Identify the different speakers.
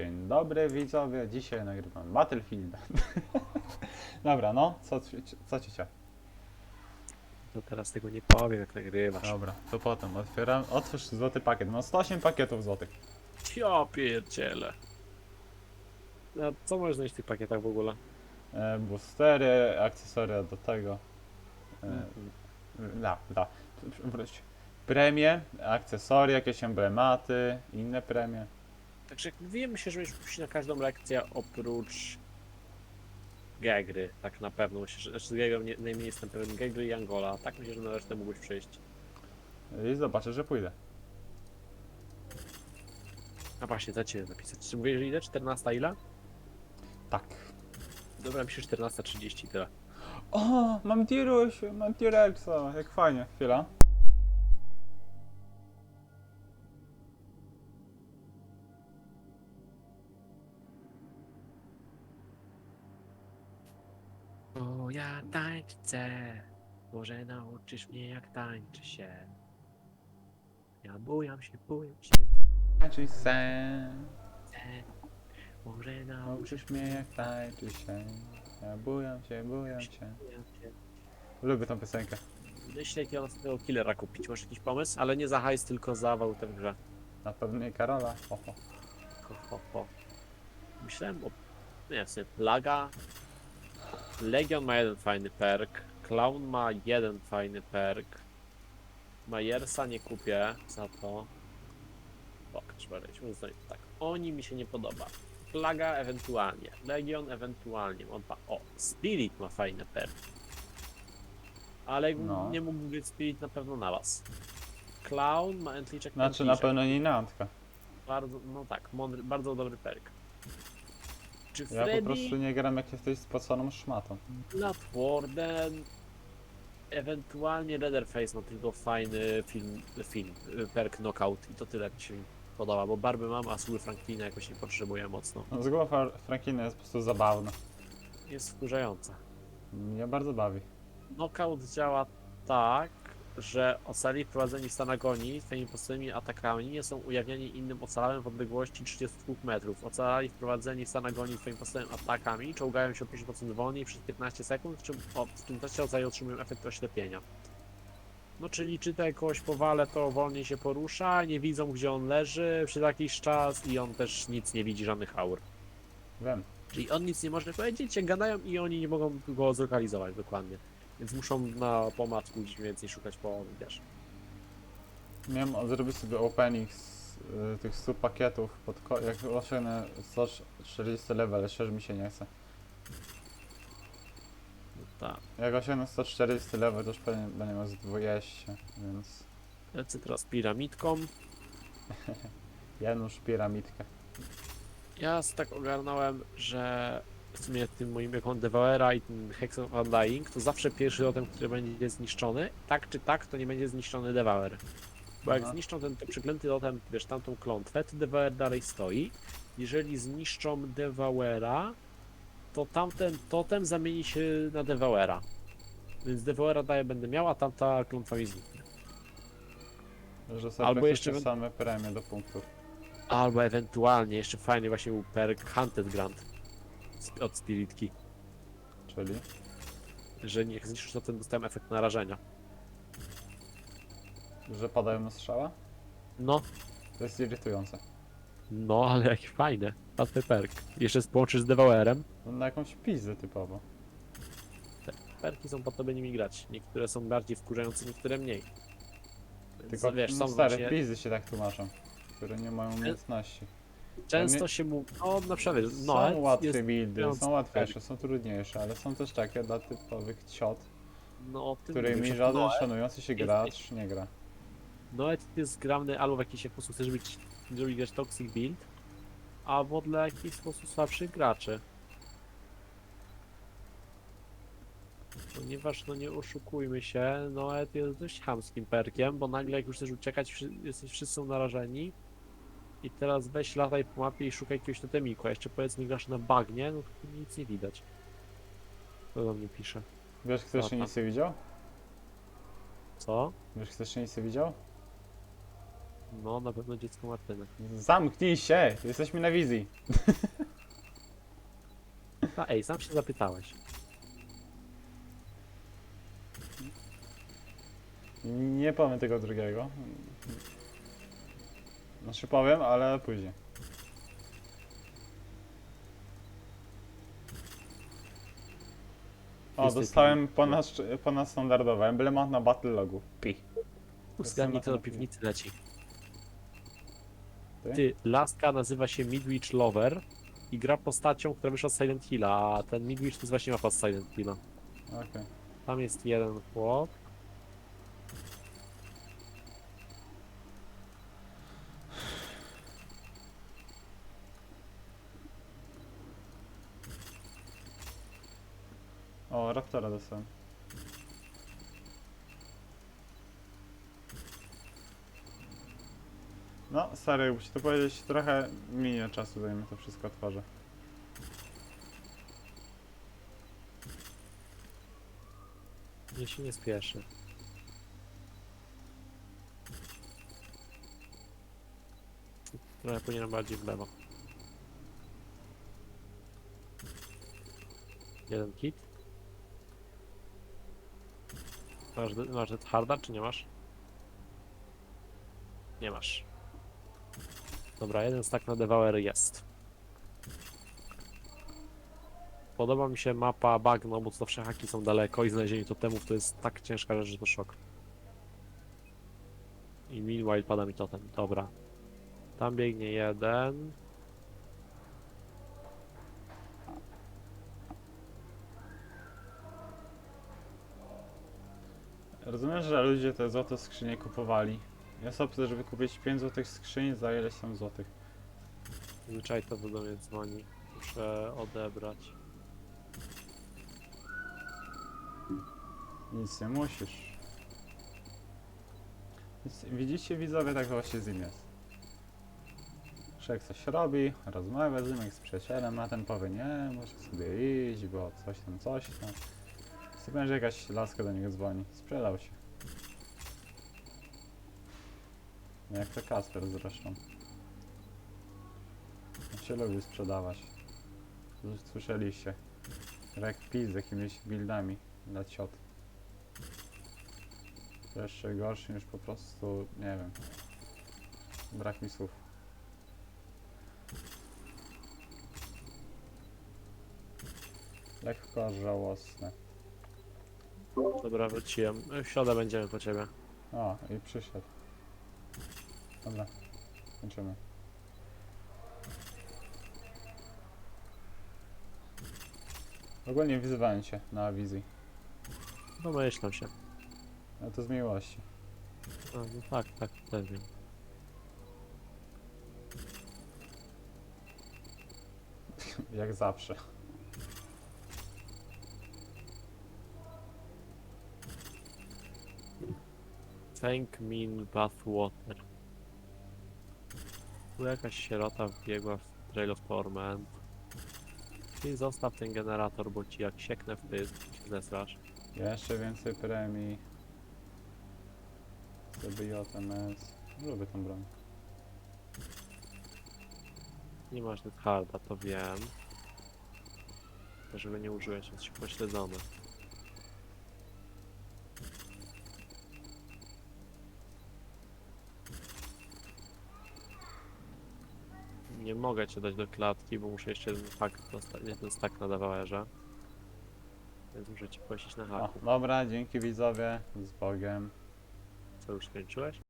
Speaker 1: Dzień dobry widzowie, dzisiaj nagrywam Battlefield. Dobra, no, co, co cicia?
Speaker 2: No teraz tego nie powiem, jak nagrywasz.
Speaker 1: Dobra, to potem otwieram, otwórz złoty pakiet. No 108 pakietów złotych.
Speaker 2: Ja pierdziele. A co możesz znaleźć w tych pakietach w ogóle?
Speaker 1: E, boostery, akcesoria do tego. E,
Speaker 2: Mhm.
Speaker 1: la, la. Wróć. Premie, akcesoria, jakieś emblematy, inne premie.
Speaker 2: Także jak mówiłem, myślę, że będziesz na każdą lekcję oprócz Gegry, tak na pewno. Myślę, że znaczy z Gegrą nie, najmniej jestem pewien. Gegry i Angola. Tak myślę, że na resztę mógłbyś przyjść.
Speaker 1: I zobaczę, że pójdę.
Speaker 2: A właśnie, za cię napisać. Czy mówisz, że ile? 14 ile?
Speaker 1: Tak.
Speaker 2: Dobra, piszę 14.30 tyle.
Speaker 1: O, mam Tiruś, mam T-Rexa, jak fajnie. Chwila.
Speaker 2: Tańczyć chcę. Może nauczysz mnie, jak tańczy się. Ja bujam się, bujam się.
Speaker 1: Tańczyj sen,
Speaker 2: chcę. Może nauczysz
Speaker 1: nauczysz mnie jak tańczy się. Ja bujam się, bujam się.
Speaker 2: bujam się.
Speaker 1: Lubię tą piosenkę.
Speaker 2: Myślę, jakiego następnego killera kupić. Masz jakiś pomysł? Ale nie za hajs, tylko za wałtę w grze.
Speaker 1: Na pewno nie Karola. Ho, ho.
Speaker 2: Ho, ho, ho. Myślałem o... Nie, w sumie Plaga. Legion ma jeden fajny perk. Clown ma jeden fajny perk. Majersa nie kupię za to. Ok, trzeba zrobić tak. Oni mi się nie podoba. Plaga ewentualnie. Legion ewentualnie. On ma... O, Spirit ma fajny perk. Ale
Speaker 1: No.
Speaker 2: nie mógłby być Spirit na pewno na was. Clown ma entliczek
Speaker 1: Znaczy na pewno nie na Antka.
Speaker 2: bardzo, no tak, mądry, bardzo dobry perk. Czy
Speaker 1: Ja
Speaker 2: Freddy,
Speaker 1: po prostu nie gram jak jesteś spoconą szmatą.
Speaker 2: Blood Warden, ewentualnie Leatherface ma tylko fajny film, film, y, perk Knockout i to tyle mi się podoba, bo barby mam, a sły Franklina jakoś nie potrzebuję mocno.
Speaker 1: No, z głowa Frankina jest po prostu zabawna.
Speaker 2: Jest wkurzająca.
Speaker 1: Mnie bardzo bawi.
Speaker 2: Knockout działa tak, że ocali wprowadzeni w stan agonii swoimi podstawowymi atakami nie są ujawniani innym ocalałym w odległości 32 metrów. Ocalali wprowadzeni w stan agonii swoimi podstawowymi atakami czołgają się o 50% wolniej przez 15 sekund, czym o, w tym czasie ocali otrzymują efekt oślepienia. No czyli czy to jakoś powale, to wolniej się porusza, nie widzą gdzie on leży przez jakiś czas i on też nic nie widzi, żadnych aur.
Speaker 1: Wiem.
Speaker 2: Czyli on nic nie może powiedzieć, się gadają i oni nie mogą go zlokalizować dokładnie. Więc muszą na pomacku gdzieś więcej szukać po wiesz.
Speaker 1: Miałem zrobić sobie opening z y, tych 100 pakietów, pod ko- jak osiągnę 140 level, szczerze mi się nie chce.
Speaker 2: No tak.
Speaker 1: Jak osiągnę 140 level, to już pewnie będę miał z 200, więc
Speaker 2: Lecę teraz piramidką.
Speaker 1: Janusz piramidkę.
Speaker 2: Ja tak ogarnąłem, że w sumie tym moim ekon Devoura i tym Hex of Undying to zawsze pierwszy totem, który będzie zniszczony, tak czy tak, to nie będzie zniszczony Devour. Bo jak
Speaker 1: Aha.
Speaker 2: zniszczą ten, ten przeklęty totem, wiesz, tamtą klątwę, to Devour dalej stoi. Jeżeli zniszczą Devoura, to tamten totem zamieni się na Devoura. Więc Devoura daje będę miał, a tamta klątwa mi zniknie.
Speaker 1: Że sobie
Speaker 2: Albo jeszcze będę-
Speaker 1: same premie do punktów.
Speaker 2: Albo ewentualnie jeszcze fajny właśnie był perk Hunted Grant od Spiritki.
Speaker 1: Czyli
Speaker 2: że jak zniszczysz to ten dostałem efekt narażenia.
Speaker 1: że padają na strzała?
Speaker 2: No,
Speaker 1: To jest irytujące.
Speaker 2: no, ale jaki fajny. Łatwy perk. Jeszcze połączysz z Devourem.
Speaker 1: No, na jakąś pizę typowo.
Speaker 2: Perki są po to, by nimi grać. Niektóre są bardziej wkurzające, niektóre mniej. Więc
Speaker 1: Tylko
Speaker 2: wiesz,
Speaker 1: no,
Speaker 2: są
Speaker 1: stare
Speaker 2: właśnie,
Speaker 1: się tak tłumaczą, które nie mają umiejętności.
Speaker 2: Często
Speaker 1: nie-
Speaker 2: się mówi, no na przykład, no,
Speaker 1: są łatwe
Speaker 2: jest,
Speaker 1: buildy, są łatwiejsze, są trudniejsze, ale są też takie dla typowych ciot,
Speaker 2: no, tym
Speaker 1: którymi żaden
Speaker 2: Noet-
Speaker 1: szanujący się
Speaker 2: jest-
Speaker 1: gracz nie gra.
Speaker 2: Noet jest grany albo w jakiś sposób chcesz być, zrobić grać toxic build, albo dla jakichś sposób słabszych graczy. Ponieważ, no nie oszukujmy się, Noet jest dość chamskim perkiem, bo nagle jak już chcesz uciekać, wszy- jesteś, wszyscy narażeni. I teraz weź lataj po mapie i szukaj jakiegoś totemiku, a jeszcze powiedzmy grasz na bagnie, no to nic nie widać. To do mnie pisze.
Speaker 1: Wiesz, kto jeszcze
Speaker 2: Lata.
Speaker 1: nic nie widział?
Speaker 2: Co?
Speaker 1: Wiesz, kto jeszcze nic nie widział?
Speaker 2: No, na pewno dziecko Martyny.
Speaker 1: Zamknij się! Jesteśmy na wizji.
Speaker 2: A ej, sam się zapytałeś.
Speaker 1: Nie powiem tego drugiego. Znaczy powiem, ale później. O, dostałem
Speaker 2: taki-
Speaker 1: ponad, ponadstandardowe emblemat na battle logu. Pi.
Speaker 2: Zgadnij, kto do piwnicy leci.
Speaker 1: Ty?
Speaker 2: Ty, laska nazywa się Midwich Lover i gra postacią, która wyszła z Silent Hilla, a ten Midwich to jest właśnie mapa z Silent Hilla.
Speaker 1: Okej.
Speaker 2: Tam jest jeden chłop.
Speaker 1: O, Raptora dostałem. No, stary, jakby ci to powiedzieć, trochę minie czasu, zanim to wszystko otworzę.
Speaker 2: Nie się nie spieszy. Trochę powinienem bardziej w lewo. Jeden kit. Masz, masz harda, czy nie masz? Nie masz. Dobra, jeden stack na Devourer jest. Podoba mi się mapa bagno, bo zawsze haki są daleko i znalezienie totemów to jest tak ciężka rzecz, że to szok. I meanwhile pada mi totem, dobra. Tam biegnie jeden.
Speaker 1: Rozumiem, że ludzie te złote skrzynie kupowali. Jest opcja, żeby kupić 5 złotych skrzyń za ileś tam złotych.
Speaker 2: Zwyczaj to do mnie dzwoni. Muszę odebrać.
Speaker 1: Nic nie musisz. Więc widzicie widzowie, tak właśnie z nim jest. Jak coś robi, rozmawia z nim jak z przyjacielem, a ten powie nie, muszę sobie iść, bo coś tam, coś tam. Sypię, że jakaś laska do niego dzwoni. Sprzedał się. No Jak to Kasper zresztą. On się lubi sprzedawać. Słyszeliście. Jak pis z jakimiś buildami dla ciot. To jeszcze gorszy niż po prostu, nie wiem. Brak mi słów. Lekko żałosne.
Speaker 2: Dobra, wróciłem. W środę będziemy po ciebie.
Speaker 1: O, i przyszedł. Dobra, kończymy. Ogólnie wyzywałem cię na wizji.
Speaker 2: No myślę się.
Speaker 1: Ale to z miłości.
Speaker 2: A, no tak, tak, też wiem.
Speaker 1: Jak zawsze.
Speaker 2: Thank mean bathwater. Tu jakaś sierota wbiegła w Trail of Torment. Ty zostaw ten generator, bo ci jak sieknę w pysk, to się zesrasz.
Speaker 1: Jeszcze więcej premii. CBJMS. Lubię tą broń.
Speaker 2: Nie masz net harda, to wiem. Żeby nie użyłeś, jest pośledzony. Nie mogę cię dać do klatki, bo muszę jeszcze jeden dostać, jeden stack na dawalerze. Więc muszę cię prosić na
Speaker 1: O,
Speaker 2: haku.
Speaker 1: dobra, dzięki widzowie. Z Bogiem.
Speaker 2: Co już skończyłeś?